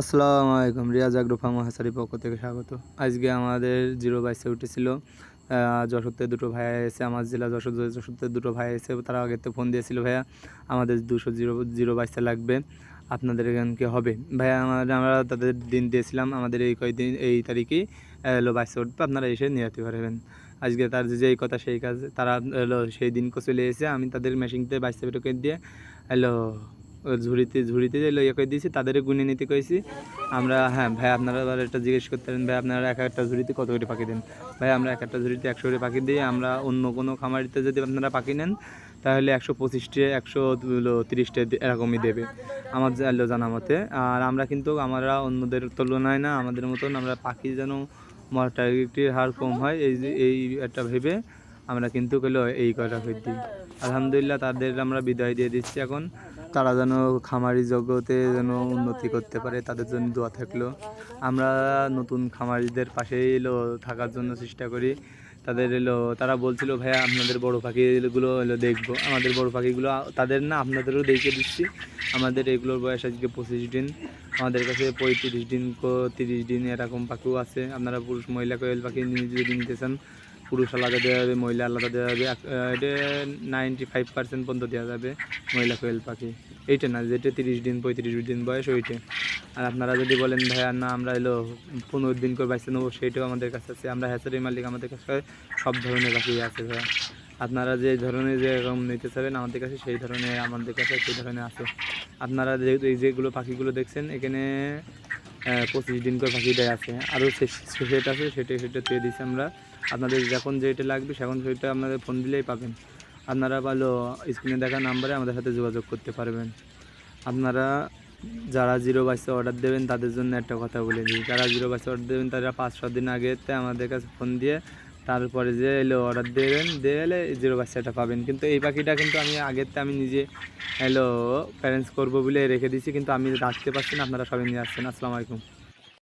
আসসালামু আলাইকুম, Riaz agro farm পক্ষ থেকে স্বাগত। আজকে আমাদের জিরো বাইসে উঠেছিল। যশোরতে দুটো ভাইয়া এসে, আমার জেলা যশোর যশোরতে দুটো ভাইয়া এসে, তারা থেকে ফোন দিয়েছিল, ভাইয়া, আমাদের দুশো জিরো জিরো বাইসে লাগবে। আপনাদের এখানকে হবে? ভাইয়া, আমাদের, আমরা তাদের দিন দিয়েছিলাম, আমাদের এই কয়েকদিন এই তারিখেই এলো বাইসে উঠবে। আপনারা এসে নিয়ে পারবেন আজকে তার যে এই কথা, সেই কাজ, তারা সেই দিন চলে এসে, আমি তাদের মেশিনতে বাইসে বেরোকে দিয়ে, এলো ঝুড়িতে ঝুড়িতে যে ইয়ে করে দিয়েছি তাদের গুনে নিতে কয়েছি আমরা হ্যাঁ ভাই, আপনারা আবার একটা জিজ্ঞেস করতে পারেন, ভাই, আপনারা এক একটা ঝুড়িতে কত করে পাখি দেন? ভাই, আমরা এক একটা ঝুড়িতে একশো করে পাখি দিই আমরা অন্য কোনো খামারিতে যদি আপনারা পাখি নেন, তাহলে একশো পঁচিশটে, একশো তিরিশটে এরকমই দেবে। আমার জানা মতে। আর আমরা কিন্তু আমরা অন্যদের তুলনায় না, আমাদের মতন আমরা পাখি যেন মর্টালিটির হার কম হয়, এই এই একটা ভেবে আমরা কিন্তু হলো এই কয়টা করে দিই। আলহামদুলিল্লাহ, তাদের আমরা বিদায় দিয়ে দিচ্ছি এখন। তারা যেন খামারি জগতে যেন উন্নতি করতে পারে, তাদের জন্য দোয়া থাকল। আমরা নতুন খামারিদের পাশে এলো, থাকার জন্য চেষ্টা করি। তাদের এলো, তারা বলছিল, ভাইয়া, আপনাদের বড় পাখিগুলো এলো, দেখব। আমাদের বড় পাখিগুলো, তাদের না, আপনাদেরও দেখে দিচ্ছি। আমাদের এগুলোর বয়স আজকে পঁচিশ দিন। আমাদের কাছে পঁয়ত্রিশ দিন তিরিশ দিন এরকম পাখিও আছে। আপনারা পুরুষ, মহিলা, কোয়েল পাখি যদি নিতে চান পুরুষ আলাদা দেওয়া যাবে, মহিলা আলাদা দেওয়া যাবে এটা নাইনটি ফাইভ পার্সেন্ট পর্যন্ত দেওয়া যাবে মহিলা কোয়েল পাখি। এইটা না, যেটা তিরিশ দিন, পঁয়ত্রিশ দিন বয়স, ওইটা। আর আপনারা যদি বলেন ভাই আর না, আমরা এলো পনেরো দিন করে বাইসে নেব, সেইটাও আমাদের কাছে আছে। আমরা হ্যাচারি মালিক, আমাদের কাছে সব ধরনের পাখি আছে, ভাইয়া। আপনারা যে ধরনের যে রকম নিতে চাবেন, আমাদের কাছে সেই ধরনের, আমাদের কাছে সেই ধরনের আছে। আপনারা যেহেতু এই যেগুলো পাখিগুলো দেখছেন, এখানে পঁচিশ দিন করে পাখি দেয় আছে। আরও সেট আছে, সেটা সেটা পেয়ে দিচ্ছি আমরা। আপনাদের যখন যেটা লাগবে, সেখন সেটা আপনাদের ফোন দিলেই পাবেন। আপনারা ভালো স্ক্রিনে দেখা নাম্বারে আমাদের সাথে যোগাযোগ করতে পারবেন। আপনারা যারা জিরো বাইসে অর্ডার দেবেন, তাদের জন্য একটা কথা বলে দিই। যারা জিরো বাইসে অর্ডার দেবেন, তারা পাঁচ, সাত দিন আগেতে আমাদের কাছে ফোন দিয়ে তারপরে যে এলো অর্ডার দেবেন, দিয়ে এলে জিরো বাচ্চাটা পাবেন। কিন্তু এই পাখিটা কিন্তু আমি আগেরতে আমি নিজে এলো প্যারেন্টস করব বলে রেখে দিয়েছি, কিন্তু আমি রাখতে পারছি না, আপনারা সবাই নিয়ে আসছেন। আসসালামু আলাইকুম।